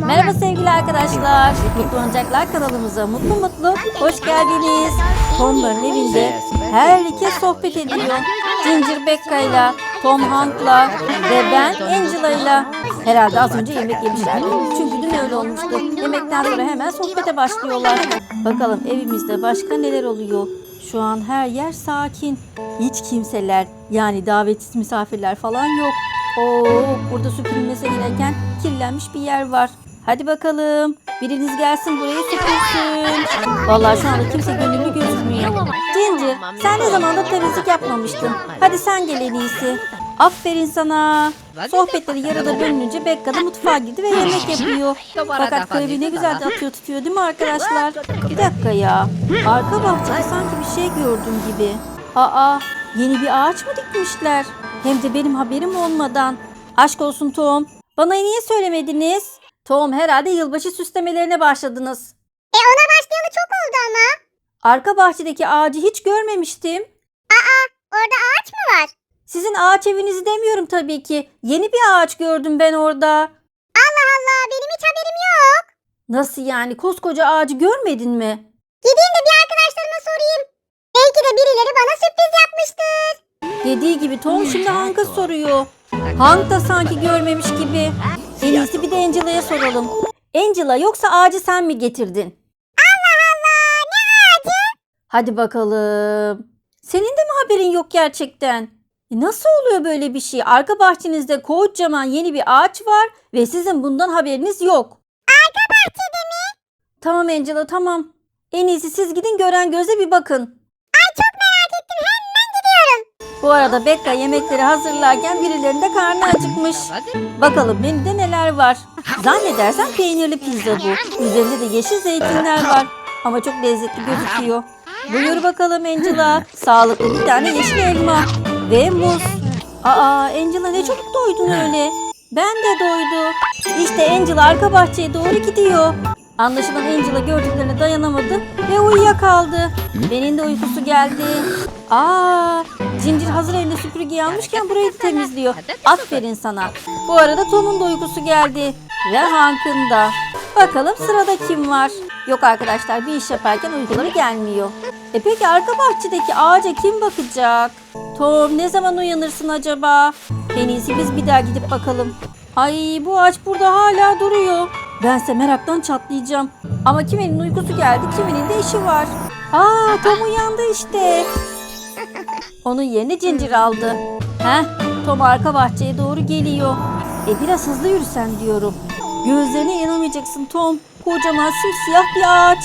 Merhaba sevgili arkadaşlar. Mutlu Oyuncaklar kanalımıza mutlu mutlu hoş geldiniz. Tom'ların evinde herkes sohbet ediyor. Ginger Becca'yla, Tom Hank'la ve ben Angela'yla. Herhalde az önce yemek yemişlerdi. Çünkü dün öyle olmuştu. Yemekten sonra hemen sohbete başlıyorlar. Bakalım evimizde başka neler oluyor? Şu an her yer sakin. Hiç kimseler yani davetsiz misafirler falan yok. Oo, burada süpürülmesi gereken kirlenmiş bir yer var. Hadi bakalım. Biriniz gelsin burayı süpürsün. Vallahi şu anda kimse gönüllü gözükmüyor. Ginger, sen ne zamandır temizlik yapmamıştın. Hadi sen gel en iyisi. Aferin sana. Sohbetleri yarıda bölününce Becca da mutfağa girdi ve yemek yapıyor. Fakat Chloe ne güzel de atıyor tutuyor değil mi arkadaşlar? Bir dakika ya. Arka bahçede sanki bir şey gördüm gibi. Aa, yeni bir ağaç mı dikmişler? Hem de benim haberim olmadan. Aşk olsun Tom. Bana niye söylemediniz? Tom herhalde yılbaşı süslemelerine başladınız. E ona başlayalı çok oldu ama. Arka bahçedeki ağacı hiç görmemiştim. Orada ağaç mı var? Sizin ağaç evinizi demiyorum tabii ki. Yeni bir ağaç gördüm ben orada. Allah Allah benim hiç haberim yok. Nasıl yani? Koskoca ağacı görmedin mi? Gideyim de bir arkadaşlarıma sorayım. Belki de birileri bana sürpriz yapmıştır. Dediği gibi Tom şimdi Hank'a soruyor. Hank da sanki görmemiş gibi. En iyisi bir Angela'ya soralım. Angela yoksa ağacı sen mi getirdin? Allah Allah ne ağacı? Hadi bakalım. Senin de mi haberin yok gerçekten? E nasıl oluyor böyle bir şey? Arka bahçenizde kocaman yeni bir ağaç var ve sizin bundan haberiniz yok. Arka bahçede mi? Tamam Angela tamam. En iyisi siz gidin gören göze bir bakın. Ay çok merak ettim hemen gidiyorum. Bu arada Becca yemekleri hazırlarken birilerinin de karnı acıkmış. Bakalım menüde neler var. Zannedersem peynirli pizza bu. Üzerinde de yeşil zeytinler var. Ama çok lezzetli gözüküyor. Buyur bakalım Angela. Sağlıklı bir tane yeşil elma. Ve muz. Aa Angela ne çabuk doydun öyle. Ben de doydum. İşte Angela arka bahçeye doğru gidiyor. Anlaşılan Angela gördüklerine dayanamadı ve uyuyakaldı. Benim de uykusu geldi. Aa, Ginger hazır eline süpürgeyi almışken burayı da temizliyor. Aferin sana. Bu arada Tom'un da uykusu geldi. Ve Hank'ın da. Bakalım sırada kim var? Yok arkadaşlar bir iş yaparken uykuları gelmiyor. E peki arka bahçedeki ağaca kim bakacak? Tom ne zaman uyanırsın acaba? En iyisi biz bir daha gidip bakalım. Ay bu ağaç burada hala duruyor. Bense meraktan çatlayacağım. Ama kiminin uykusu geldi, kiminin de işi var. Aa Tom uyandı işte. Onun yerini Ginger aldı. Heh, Tom arka bahçeye doğru geliyor. E biraz hızlı yürüsen diyorum. Gözlerine inanamayacaksın Tom. Kocaman simsiyah bir ağaç.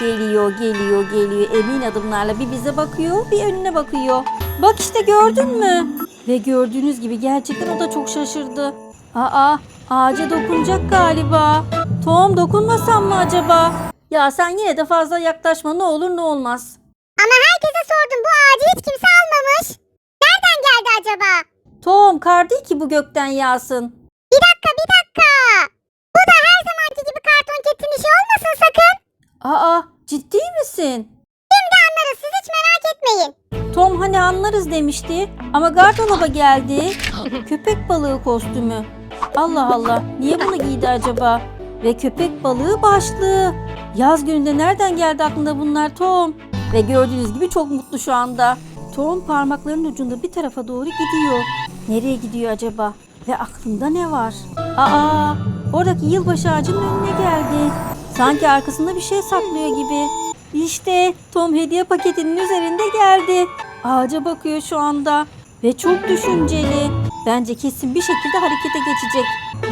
Geliyor, geliyor, geliyor. Emin adımlarla bir bize bakıyor, bir önüne bakıyor. Bak işte gördün mü? Ve gördüğünüz gibi gerçekten o da çok şaşırdı. Aa, ağaca dokunacak galiba. Tom dokunmasam mı acaba? Ya sen yine de fazla yaklaşma ne olur ne olmaz. Ama herkese sordum bu ağacı hiç kimse almamış. Nereden geldi acaba? Tom kar değil ki bu gökten yağsın. Bir dakika bir dakika. Bu da her zamanki gibi karton ketin işi olmasın sakın. Aa ciddi misin? Şimdi anlarız siz hiç merak etmeyin. Tom hani anlarız demişti ama gardıraba geldi. Köpek balığı kostümü. Allah Allah niye bunu giydi acaba? Ve köpek balığı başlığı. Yaz gününde nereden geldi aklına bunlar Tom? Ve gördüğünüz gibi çok mutlu şu anda. Tom parmaklarının ucunda bir tarafa doğru gidiyor. Nereye gidiyor acaba? Ve aklında ne var? Aa, oradaki yılbaşı ağacının önüne geldi. Sanki arkasında bir şey saklıyor gibi. İşte Tom hediye paketinin üzerinde geldi. Ağaca bakıyor şu anda ve çok düşünceli. Bence kesin bir şekilde harekete geçecek.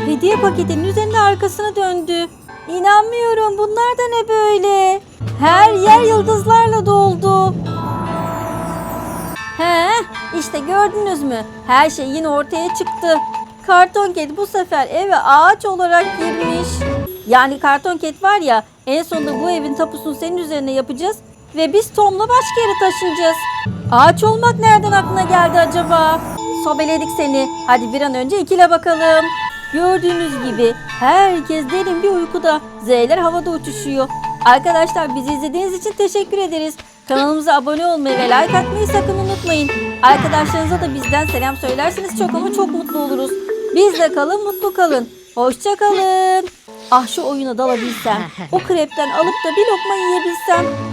Hediye paketinin üzerinde arkasına döndü. İnanmıyorum bunlar da ne böyle? Her yer yıldızlarla doldu. He, işte gördünüz mü? Her şey yine ortaya çıktı. Karton ket bu sefer eve ağaç olarak girmiş. Yani karton ket var ya en sonunda bu evin tapusunu senin üzerine yapacağız ve biz Tom'la başka yere taşınacağız. Ağaç olmak nereden aklına geldi acaba? Sobeledik seni. Hadi bir an önce ikile bakalım. Gördüğünüz gibi herkes derin bir uykuda. Z'ler havada uçuşuyor. Arkadaşlar bizi izlediğiniz için teşekkür ederiz. Kanalımıza abone olmayı ve like atmayı sakın unutmayın. Arkadaşlarınıza da bizden selam söylerseniz çok ama çok mutlu oluruz. Bizle kalın, mutlu kalın. Hoşça kalın. Ah şu oyuna dalabilsem. O krepten alıp da bir lokma yiyebilsem.